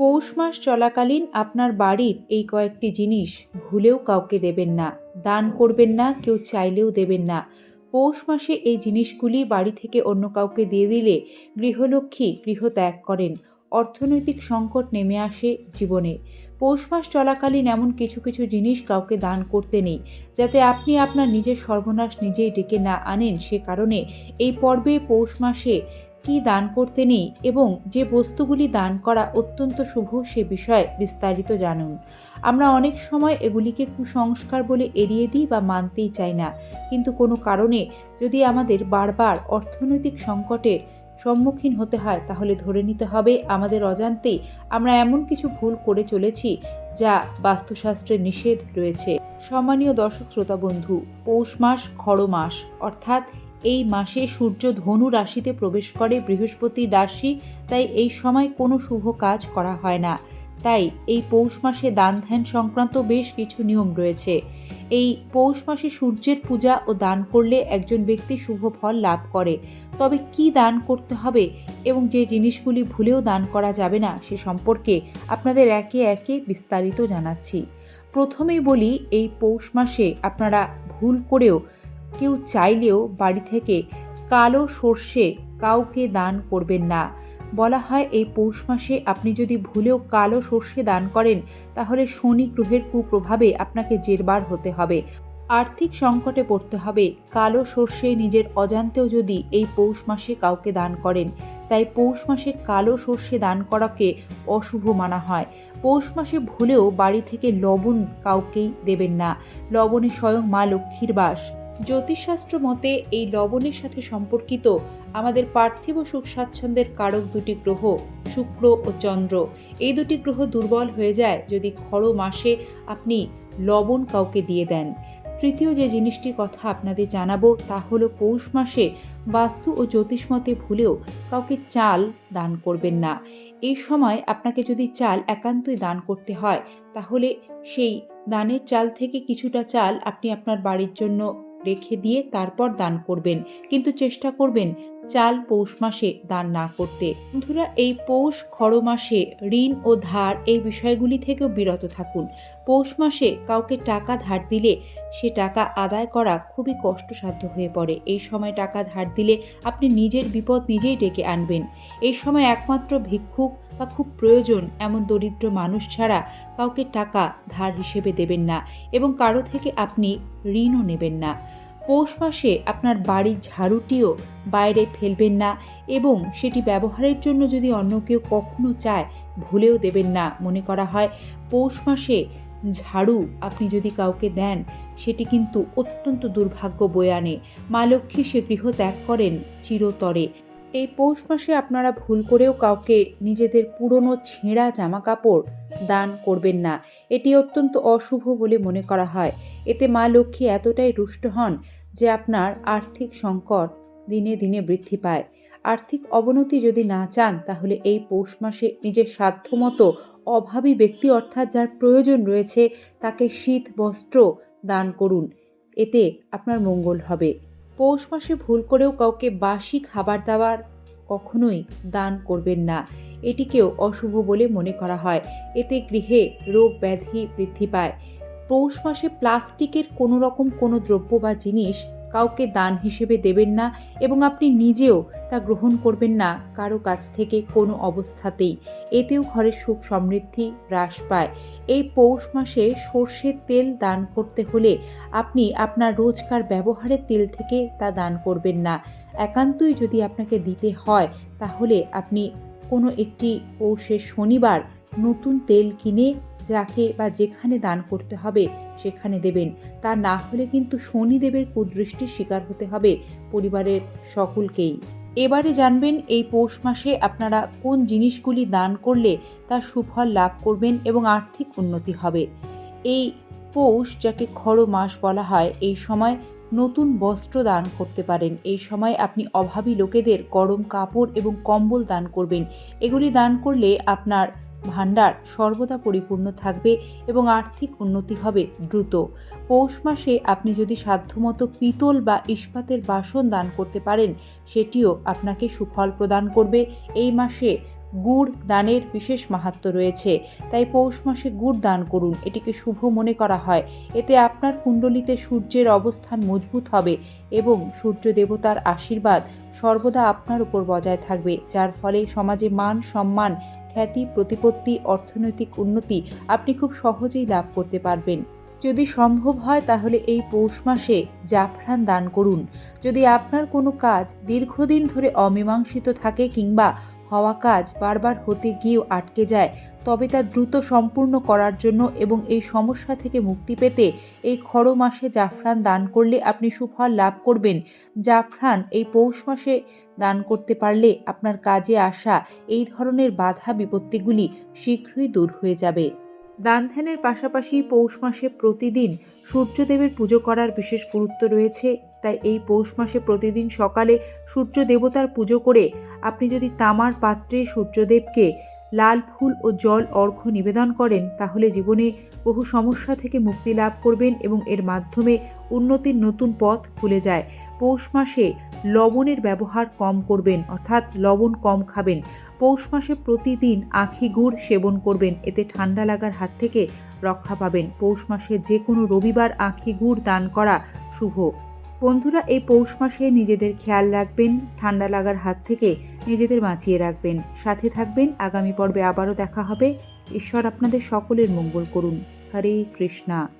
পৌষ মাস চলাকালীন আপনার বাড়ির এই কয়েকটি জিনিস ভুলেও কাউকে দেবেন না, দান করবেন না, কেউ চাইলেও দেবেন না। পৌষ মাসে এই জিনিসগুলি বাড়ি থেকে অন্য কাউকে দিয়ে দিলে গৃহলক্ষ্মী গৃহ ত্যাগ করেন, অর্থনৈতিক সংকট নেমে আসে জীবনে। পৌষ মাস চলাকালীন এমন কিছু কিছু জিনিস কাউকে দান করতে নেই, যাতে আপনি আপনার নিজের সর্বনাশ নিজেই ডেকে না আনেন। সে কারণে এই পর্বে পৌষ মাসে কি দান করতে নেই এবং যে বস্তুগুলি দান করা অত্যন্ত শুভ, সে বিষয়ে বিস্তারিত জানুন। আমরা অনেক সময় এগুলিকে কুসংস্কার বলে এড়িয়ে দিই বা মানতেই চাই না। কিন্তু কোনো কারণে যদি আমাদের বারবার অর্থনৈতিক সংকটের সম্মুখীন হতে হয়, তাহলে ধরে নিতে হবে আমাদের অজান্তেই আমরা এমন কিছু ভুল করে চলেছি যা বাস্তুশাস্ত্রে নিষেধ রয়েছে। সম্মানীয় দর্শক, শ্রোতা বন্ধু, পৌষ মাস খড় মাস, অর্থাৎ এই মাসে সূর্য ধনু রাশিতে প্রবেশ করে বৃহস্পতির রাশি, তাই এই সময় কোনো শুভ কাজ করা হয় না। তাই এই পৌষ মাসে দান ধ্যান সংক্রান্ত বেশ কিছু নিয়ম রয়েছে। এই পৌষ মাসে সূর্যের পূজা ও দান করলে একজন ব্যক্তি শুভ ফল লাভ করে। তবে কি দান করতে হবে এবং যে জিনিসগুলি ভুলেও দান করা যাবে না, সে সম্পর্কে আপনাদের একে একে বিস্তারিত জানাচ্ছি। প্রথমেই বলি, এই পৌষ মাসে আপনারা ভুল করেও কেউ চাইলেও বাড়ি থেকে কালো সর্ষে কাউকে দান করবেন না। বলা হয়, এই পৌষ মাসে আপনি যদি ভুলেও কালো সর্ষে দান করেন, তাহলে শনি গ্রহের কুপ্রভাবে আপনাকে জেরবার হতে হবে। আর্থিক সংকটে পড়তে হবে। কালো সর্ষে নিজের অজান্তেও যদি এই পৌষ মাসে কাউকে দান করেন, তাই পৌষ মাসে কালো সর্ষে দান করাকে অশুভ মানা হয়। পৌষ মাসে ভুলেও বাড়ি থেকে লবণ কাউকেই দেবেন না। লবণে স্বয়ং মা লক্ষ্মীর বাস। জ্যোতিষশাস্ত্র মতে এই লবণের সাথে সম্পর্কিত আমাদের পার্থিব সুখ স্বাচ্ছন্দ্যের কারক দুটি গ্রহ, শুক্র ও চন্দ্র। এই দুটি গ্রহ দুর্বল হয়ে যায় যদি খড় মাসে আপনি লবণ কাউকে দিয়ে দেন। তৃতীয় যে জিনিসটির কথা আপনাদের জানাব তা হলো পৌষ মাসে বাস্তু ও জ্যোতিষমতে ভুলেও কাউকে চাল দান করবেন না। এই সময় আপনাকে যদি চাল একান্তই দান করতে হয়, তাহলে সেই দানের চাল থেকে কিছুটা চাল আপনি আপনার বাড়ির জন্য রেখে দিয়ে তারপর দান করবেন। কিন্তু চেষ্টা করবেন চাল পৌষ মাসে দান না করতে। বন্ধুরা, এই পৌষ খড় মাসে ঋণ ও ধার এই বিষয়গুলি থেকেও বিরত থাকুন। পৌষ মাসে কাউকে টাকা ধার দিলে সে টাকা আদায় করা খুবই কষ্টসাধ্য হয়ে পড়ে। এই সময় টাকা ধার দিলে আপনি নিজের বিপদ নিজেই ডেকে আনবেন। এই সময় একমাত্র ভিক্ষুক বা খুব প্রয়োজন এমন দরিদ্র মানুষ ছাড়া কাউকে টাকা ধার হিসেবে দেবেন না এবং কারও থেকে আপনি ঋণও নেবেন না। পৌষ মাসে আপনার বাড়ির ঝাড়ুটিও বাইরে ফেলবেন না এবং সেটি ব্যবহারের জন্য যদি অন্য কেউ কখনো চায়, ভুলেও দেবেন না, মনে করা হয়। পৌষ মাসে ঝাড়ু আপনি যদি কাউকে দেন, সেটি কিন্তু অত্যন্ত দুর্ভাগ্য বয়ে আনে। মা লক্ষ্মী সে গৃহ ত্যাগ করেন চিরতরে। এই পৌষ মাসে আপনারা ভুল করেও কাউকে নিজেদের পুরনো ছেঁড়া জামা কাপড় দান করবেন না। এটি অত্যন্ত অশুভ বলে মনে করা হয়। এতে মা লক্ষ্মী এতটাই রুষ্ট হন যে আপনার আর্থিক সংকট দিনে দিনে বৃদ্ধি পায়। আর্থিক অবনতি যদি না চান, তাহলে এই পৌষ মাসে নিজের সাধ্যমতো অভাবী ব্যক্তি অর্থাৎ যার প্রয়োজন রয়েছে, তাকে শীত, বস্ত্র দান করুন। এতে আপনার মঙ্গল হবে। পৌষ মাসে ভুল করেও কাউকে বাসি খাবার দাবার কখনোই দান করবেন না। এটিকেও অশুভ বলে মনে করা হয়। এতে গৃহে রোগ ব্যাধি বৃদ্ধি পায়। পৌষ মাসে প্লাস্টিকের কোনো রকম কোনো দ্রব্য বা জিনিস কাউকে দান হিসেবে দেবেন না এবং আপনি নিজেও তা গ্রহণ করবেন না। কারও কাছ থেকে কোনো অবস্থাতেই। এতেও ঘরের সুখ সমৃদ্ধি হ্রাস পায়। এই পৌষ মাসে সর্ষের তেল দান করতে হলে আপনি আপনার রোজকার ব্যবহারের তেল থেকে তা দান করবেন না। একান্তই যদি আপনাকে দিতে হয়, তাহলে আপনি কোনো একটি পৌষের শনিবার নতুন তেল কিনে যাকে বা যেখানে দান করতে হবে সেখানে দেবেন। তা না হলে কিন্তু শনিদেবের কুদৃষ্টির শিকার হতে হবে পরিবারের সকলকেই। এবারে জানবেন এই পৌষ মাসে আপনারা কোন জিনিসগুলি দান করলে তার সুফল লাভ করবেন এবং আর্থিক উন্নতি হবে। এই পৌষ যাকে খড় মাস বলা হয়, এই সময় নতুন বস্ত্র দান করতে পারেন। এই সময় আপনি অভাবী লোকেদের গরম কাপড় এবং কম্বল দান করবেন। এগুলি দান করলে আপনার ভাণ্ডার সর্বদা পরিপূর্ণ থাকবে এবং আর্থিক উন্নতি হবে দ্রুত। পৌষ মাসে আপনি যদি সাধ্যমতো পিতল বা ইস্পাতের বাসন দান করতে পারেন, সেটিও আপনাকে সুফল প্রদান করবে। এই মাসে গুড় দানের বিশেষ মাহাত্ম্য রয়েছে, তাই পৌষ মাসে গুড় দান করুন, এটিকে শুভ মনে করা হয়। এতে আপনার কুণ্ডলিতে সূর্যের অবস্থান মজবুত হবে এবং সূর্য দেবতার আশীর্বাদ সর্বদা আপনার উপর বজায় থাকবে, যার ফলে সমাজে মান সম্মান খ্যাতি, প্রতিপত্তি, অর্থনৈতিক উন্নতি আপনি খুব সহজেই লাভ করতে পারবেন। যদি সম্ভব হয় তাহলে এই পৌষ মাসে জাফরান দান করুন। যদি আপনার কোনো কাজ দীর্ঘদিন ধরে অমীমাংসিত থাকে কিংবা হওয়া কাজ বারবার হতে গিয়েও আটকে যায়, তবে তা দ্রুত সম্পূর্ণ করার জন্য এবং এই সমস্যা থেকে মুক্তি পেতে এই খড় মাসে জাফরান দান করলে আপনি সুফল লাভ করবেন। জাফরান, এই পৌষ মাসে দান করতে পারলে আপনার কাজে আসা এই ধরনের বাধা বিপত্তিগুলি শীঘ্রই দূর হয়ে যাবে। দান ধ্যানের পাশাপাশি পৌষ মাসে প্রতিদিন সূর্যদেবের পুজো করার বিশেষ গুরুত্ব রয়েছে। তাই এই পৌষ মাসে প্রতিদিন সকালে সূর্য দেবতার পুজো করে আপনি যদি তামার পাত্রে সূর্যদেবকে লাল ফুল ও জল অর্ঘ্য নিবেদন করেন, তাহলে জীবনে বহু সমস্যা থেকে মুক্তি লাভ করবেন এবং এর মাধ্যমে উন্নতির নতুন পথ খুলে যায়। পৌষ মাসে লবণের ব্যবহার কম করবেন, অর্থাৎ লবণ কম খাবেন। পৌষ মাসে প্রতিদিন আখি গুড় সেবন করবেন, এতে ঠান্ডা লাগার হাত থেকে রক্ষা পাবেন। পৌষ মাসে যে কোনো রবিবার আখি গুড় দান করা শুভ। বন্ধুরা, এই পৌষ মাসে নিজেদের খেয়াল রাখবেন, ঠান্ডা লাগার হাত থেকে নিজেদের বাঁচিয়ে রাখবেন। সাথে থাকবেন, আগামী পর্বে আবারও দেখা হবে। ঈশ্বর আপনাদের সকলের মঙ্গল করুন। হরে কৃষ্ণা।